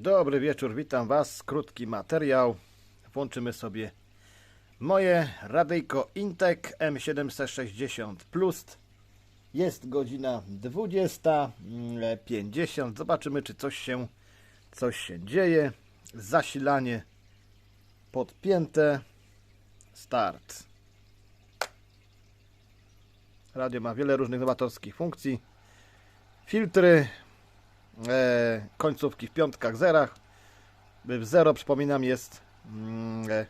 Dobry wieczór, witam Was. Krótki materiał. Włączymy sobie moje radyjko Intek M760 Plus. Jest godzina 20.50. Zobaczymy, czy coś się, coś się dzieje. Zasilanie podpięte. Start. Radio ma wiele różnych nowatorskich funkcji. Filtry, e, końcówki w piątkach, zerach. W zero, przypominam, jest mm, e,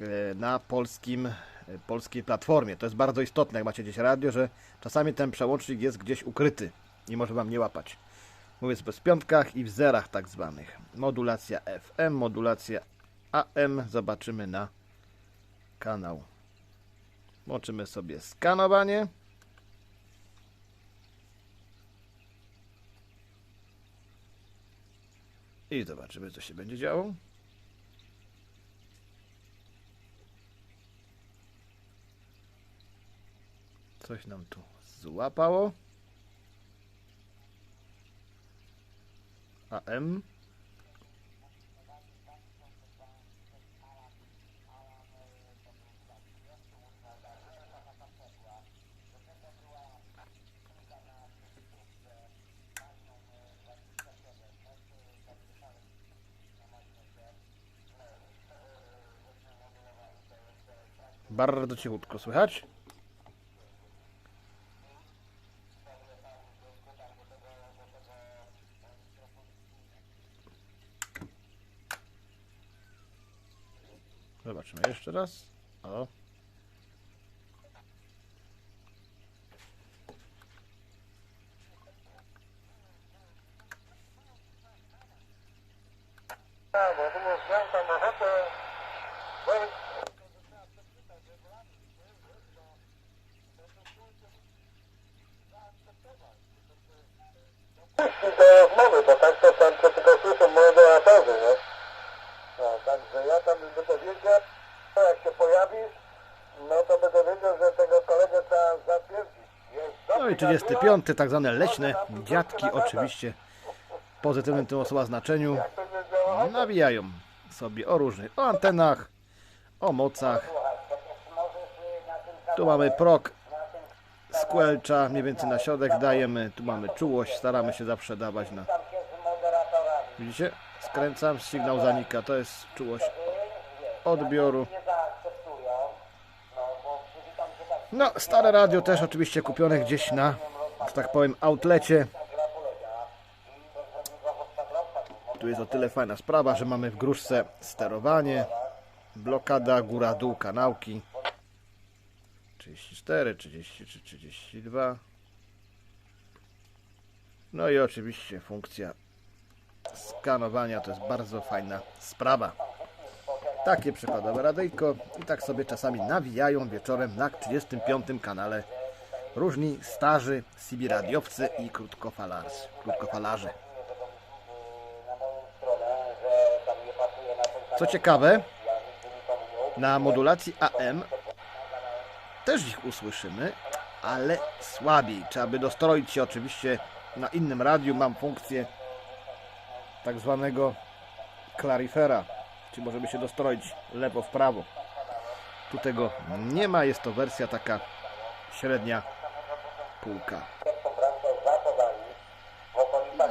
e, na polskim, e, polskiej platformie. To jest bardzo istotne, jak macie gdzieś radio, że czasami ten przełącznik jest gdzieś ukryty i może Wam nie łapać. Mówię sobie w piątkach i w zerach tak zwanych. Modulacja FM, modulacja AM. Zobaczymy na kanał. Włączymy sobie skanowanie. I zobaczymy, co się będzie działo. Coś nam tu złapało. AM. Bardzo cichutko słychać. Zobaczymy jeszcze raz. O. Tak, bo było miał tam ochotę wejść. Puści do rozmowy, bo tak to tam to tylko słyszą moderatorzy, nie? No, także ja tam będę wiedział, jak się pojawisz, no to będę wiedział, że tego kolegę trzeba zatwierdzić. Jest No i 35, tak zwane leśne dziadki, oczywiście w pozytywnym tym słowa znaczeniu, Jak to nie działa? nawijają sobie o różnych, o antenach, o mocach. Tu mamy prok squelcha, mniej więcej na środek dajemy, tu mamy czułość, staramy się zawsze dawać na... Widzicie? Skręcam, sygnał zanika, to jest czułość odbioru. No, stare radio też oczywiście kupione gdzieś na, że tak powiem, outlecie. Tu jest o tyle fajna sprawa, że mamy w gruszce sterowanie, blokada góra-dół kanałki. 34, 33, 32. No i oczywiście funkcja skanowania to jest bardzo fajna sprawa. Takie przykładowe radyjko i tak sobie czasami nawijają wieczorem na 35 kanale różni starzy CB radiowcy i krótkofalarzy. krótkofalarze. Co ciekawe, na modulacji AM też ich usłyszymy, ale słabiej. Trzeba by dostroić się oczywiście na innym radiu. Mam funkcję tak zwanego clarifera, czyli możemy się dostroić lewo w prawo. Tu tego nie ma, jest to wersja taka średnia półka.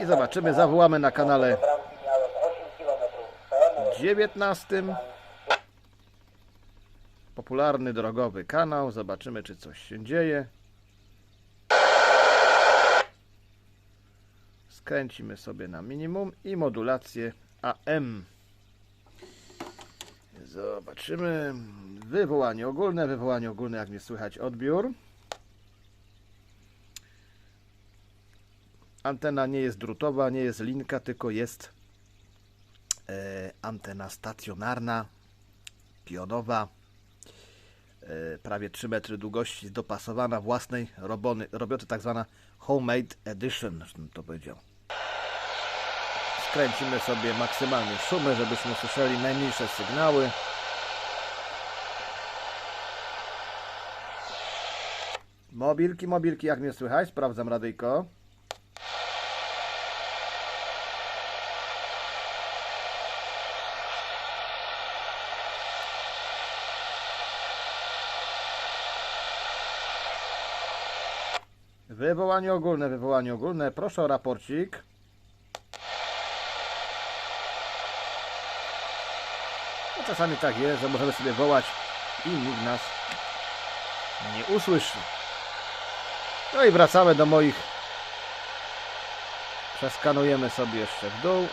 I zobaczymy, zawołamy na kanale 19. Popularny drogowy kanał. Zobaczymy, czy coś się dzieje. Skręcimy sobie na minimum i modulację AM. Zobaczymy. Wywołanie ogólne. Wywołanie ogólne, jak mnie słychać, odbiór. Antena nie jest drutowa, nie jest linka, tylko jest e, antena stacjonarna, pionowa, prawie 3 metry długości, dopasowana własnej robony, roboty, tak zwana homemade edition, to powiedział. Skręcimy sobie maksymalnie szumy, żebyśmy słyszeli najmniejsze sygnały. Mobilki, mobilki, jak mnie słychać? Sprawdzam radyjko. Wywołanie ogólne, wywołanie ogólne. Proszę o raporcik. No czasami tak jest, że możemy sobie wołać i nikt nas nie usłyszy. No i wracamy do moich. Przeskanujemy sobie jeszcze w dół.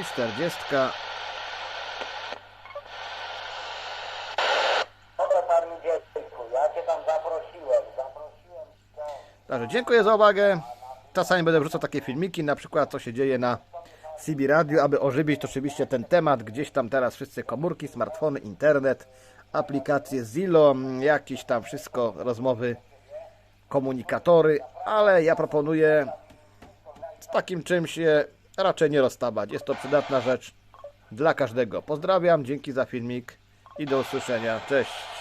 I 40. Także dziękuję za uwagę. Czasami będę wrzucał takie filmiki, na przykład co się dzieje na CB Radio, aby ożywić oczywiście ten temat. Gdzieś tam teraz wszyscy komórki, smartfony, internet, aplikacje Zilo, mm, jakieś tam wszystko, rozmowy, komunikatory, ale ja proponuję z takim czymś się raczej nie rozstawać. Jest to przydatna rzecz dla każdego. Pozdrawiam, dzięki za filmik i do usłyszenia. Cześć.